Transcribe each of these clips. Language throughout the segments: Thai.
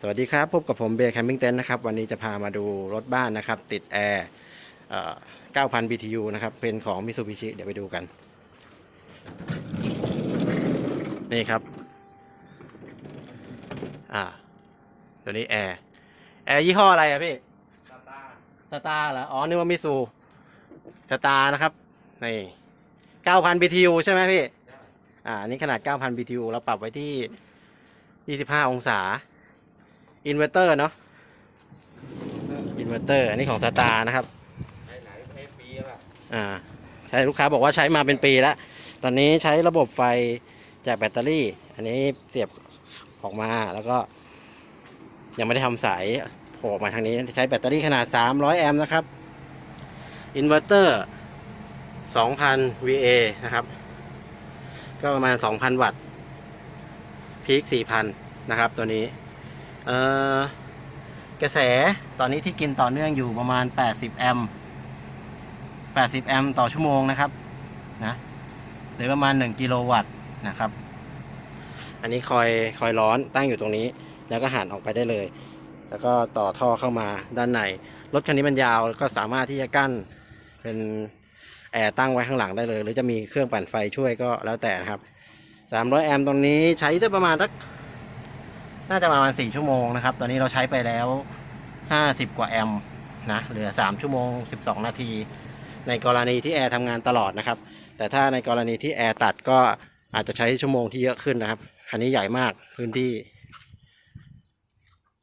สวัสดีครับ พบกับผมเบย์แคมปิ้งเต็นท์นะครับ วันนี้จะพามาดูรถบ้านนะครับ ติดแอร์เอ่อ9,000 BTU นะครับ เป็นของ Mitsubishi เดี๋ยวไปดูกัน นี่ครับ อ่า ตัวนี้แอร์ แอร์ยี่ห้ออะไรอะพี่ตาตาสตาร์เหรอ อ๋อนึกว่ามิสูสตาร์นะครับ นี่ 9,000 BTU ใช่ไหมพี่ อ่าอันนี้ขนาด 9,000 BTU เราปรับไว้ที่ 25 องศา อินเวอร์เตอร์เนาะอินเวอร์เตอร์อันนี้ของสตาร์นะครับไหนไหนเทปปีแล้วล่ะอ่าใช้ลูกค้าบอกว่าใช้มาเป็นปีแล้ว ตอนนี้ใช้ระบบไฟจากแบตเตอรี่ อันนี้เสียบออกมาแล้วก็ ยังไม่ได้ทำสายโผล่ออกมาทางนี้ใช้แบตเตอรี่ขนาด 300 แอมป์นะครับอินเวอร์เตอร์ 2,000 VA นะครับ ก็ประมาณ 2,000 วัตต์พีค4,000 นะครับตัวนี้เอ่อ กระแสตอนนี้ที่กินต่อเนื่องอยู่ประมาณ 80 แอมป์ 80 แอมป์ต่อชั่วโมงนะครับนะหรือประมาณ 1 กิโลวัตต์นะครับ อันนี้คอยคอยร้อนตั้งอยู่ตรงนี้ แล้วก็หันออกไปได้เลย แล้วก็ต่อท่อเข้ามาด้านใน รถคันนี้มันยาวก็สามารถที่จะกั้นเป็นแอร์ตั้งไว้ข้างหลังได้เลย หรือจะมีเครื่องปั่นไฟช่วยก็แล้วแต่นะครับ 300 แอมป์ตรงนี้ใช้ได้ประมาณสัก น่าจะประมาณ 4 ชั่วโมงนะครับ ตอนนี้เราใช้ไปแล้ว 50 กว่าแอมป์นะ เหลือ 3 ชั่วโมง 12 นาที ในกรณีที่แอร์ทำงานตลอดนะครับ แต่ถ้าในกรณีที่แอร์ตัดก็อาจจะใช้ชั่วโมงที่เยอะขึ้นนะครับ คันนี้ใหญ่มากพื้นที่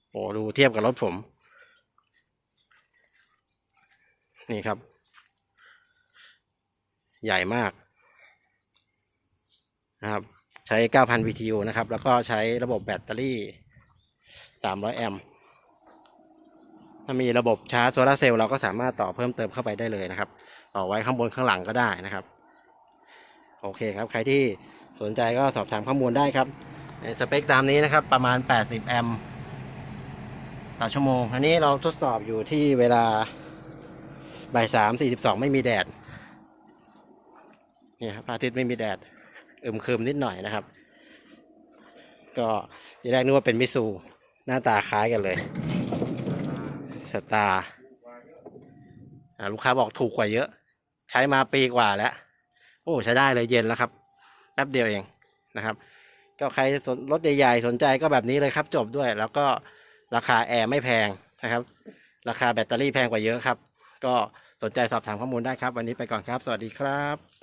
โอ้ดูเทียบกับรถผม นี่ครับ ใหญ่มากนะครับ ใช้ 9,000 BTU นะครับ แล้วก็ใช้ระบบแบตเตอรี่ 300 แอมป์ถ้ามีระบบชาร์จโซลาเซลล์เราก็สามารถต่อเพิ่มเติมเข้าไปได้เลยนะครับ ต่อไว้ข้างบนข้างหลังก็ได้นะครับ โอเคครับ ใครที่สนใจก็สอบถามข้อมูลได้ครับในสเปคตามนี้นะครับ ประมาณ 80 แอมป์ต่อชั่วโมง อันนี้เราทดสอบอยู่ที่เวลาบ่ายสามสี่สิบสองไม่มีแดด เนี่ยครับอาทิตย์ไม่มีแดด อึมครึมนิดหน่อยนะครับ ก็ทีแรกนึกว่าเป็นมิซูหน้าตาคล้ายกันเลยสตาร์อ่าลูกค้าบอกถูกกว่าเยอะ ใช้มาปีกว่าแล้ว โอ้ใช้ได้เลยเย็นแล้วครับแป๊บเดียวเองนะครับ ก็ใครสนรถใหญ่ๆสนใจก็แบบนี้เลยครับจบด้วย แล้วก็ราคาแอร์ไม่แพงนะครับ ราคาแบตเตอรี่แพงกว่าเยอะครับ ก็สนใจสอบถามข้อมูลได้ครับ วันนี้ไปก่อนครับ สวัสดีครับ